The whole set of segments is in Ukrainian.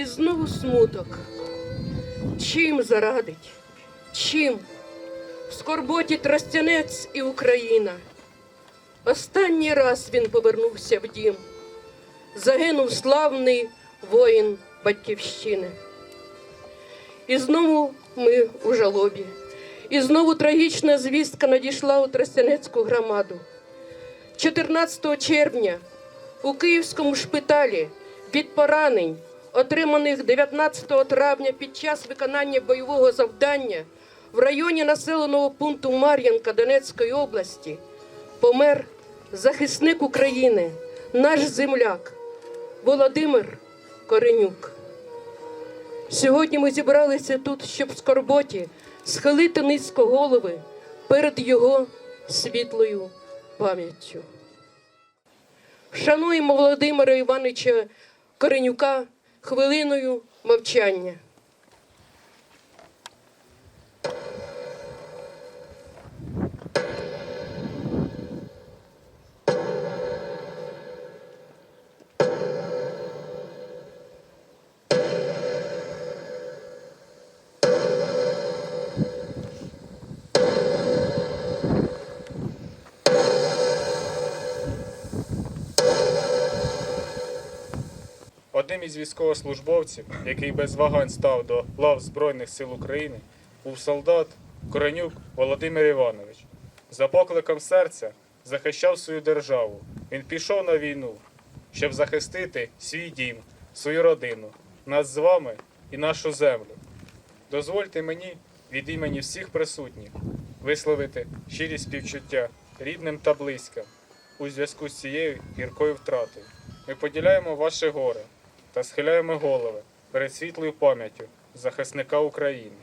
знову смуток. Чим зарадить? Чим? В скорботі Тростянець і Україна. Останній раз він повернувся в дім. Загинув славний воїн Батьківщини. І знову ми у жалобі. І знову трагічна звістка надійшла у Тростянецьку громаду. 14 червня у Київському шпиталі від поранень, отриманих 19 травня під час виконання бойового завдання в районі населеного пункту Мар'янка Донецької області, помер захисник України, наш земляк Володимир Коренюк. Сьогодні ми зібралися тут, щоб в скорботі схилити низько голови перед його світлою пам'яттю. Шануємо Володимира Івановича Коренюка хвилиною мовчання. Одним із військовослужбовців, який без вагань став до лав Збройних сил України, був солдат Коренюк Володимир Іванович. За покликом серця захищав свою державу. Він пішов на війну, щоб захистити свій дім, свою родину, нас з вами і нашу землю. Дозвольте мені від імені всіх присутніх висловити щирі співчуття рідним та близьким у зв'язку з цією гіркою втратою. Ми поділяємо ваше горе та схиляємо голови перед світлою пам'яттю захисника України.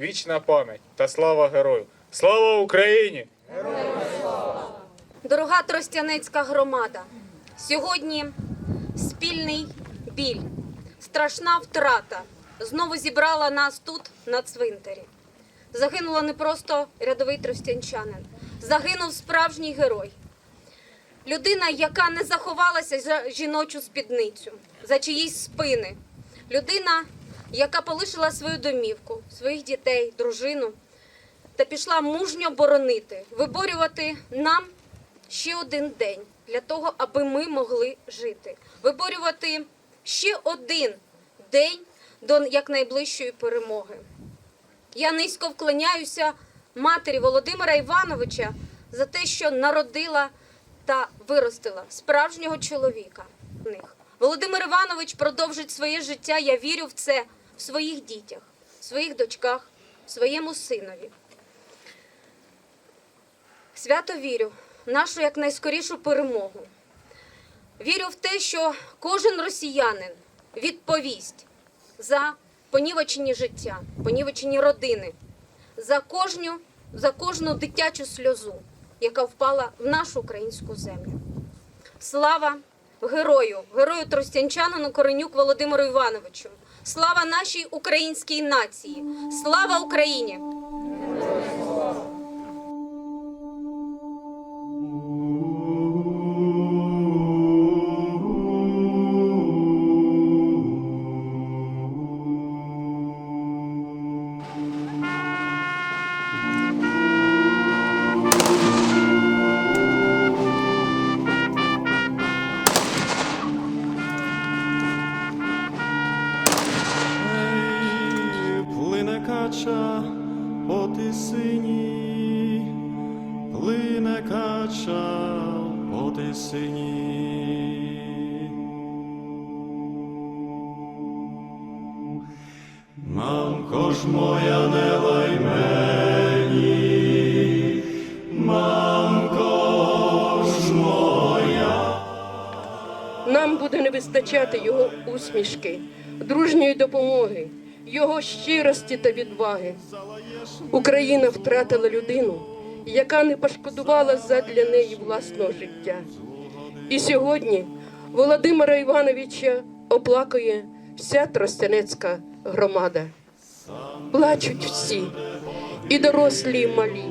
Вічна пам'ять та слава герою! Слава Україні! Дорога Тростянецька громада, сьогодні спільний біль, страшна втрата знову зібрала нас тут, на цвинтарі. Загинула не просто рядовий тростянчанин, загинув справжній герой. Людина, яка не заховалася за жіночу спідницю, за чиїсь спини. Людина, яка полишила свою домівку, своїх дітей, дружину та пішла мужньо боронити, виборювати нам ще один день для того, аби ми могли жити, виборювати ще один день до якнайближчої перемоги. Я низько вклоняюся матері Володимира Івановича за те, що народила та виростила справжнього чоловіка. в них. Володимир Іванович продовжить своє життя. Я вірю в це в своїх дітях, в своїх дочках, в своєму синові. Свято вірю в нашу якнайскорішу перемогу. Вірю в те, що кожен росіянин відповість за понівечені життя, понівечені родини, за кожну, за кожну дитячу сльозу, яка впала в нашу українську землю. Слава герою, герою тростянчанину Коренюк Володимиру Івановичу. Слава нашій українській нації! Слава Україні! Кача по тисині. Мамко моя не лай мені, моя. Нам буде не вистачати його усмішки, дружньої допомоги, його щирості та відваги. Україна втратила людину, яка не пошкодувала задля неї власного життя. І сьогодні Володимира Івановича оплакує вся Тростянецька громада. Плачуть всі, і дорослі, і малі.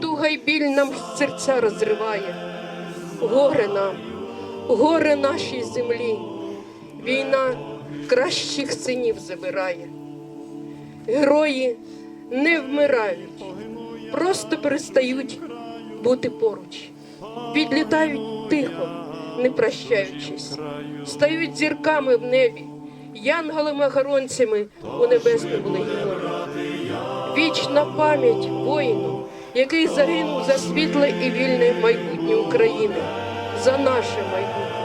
Туга й біль нам серця розриває, горе нам, горе нашій землі. Війна кращих синів забирає. Герої не вмирають, просто перестають бути поруч, відлітають тихо, не прощаючись, стають зірками в небі, янголами-охоронцями у небесному легіоні. Вічна пам'ять воїну, який загинув за світле і вільне майбутнє України, за наше майбутнє.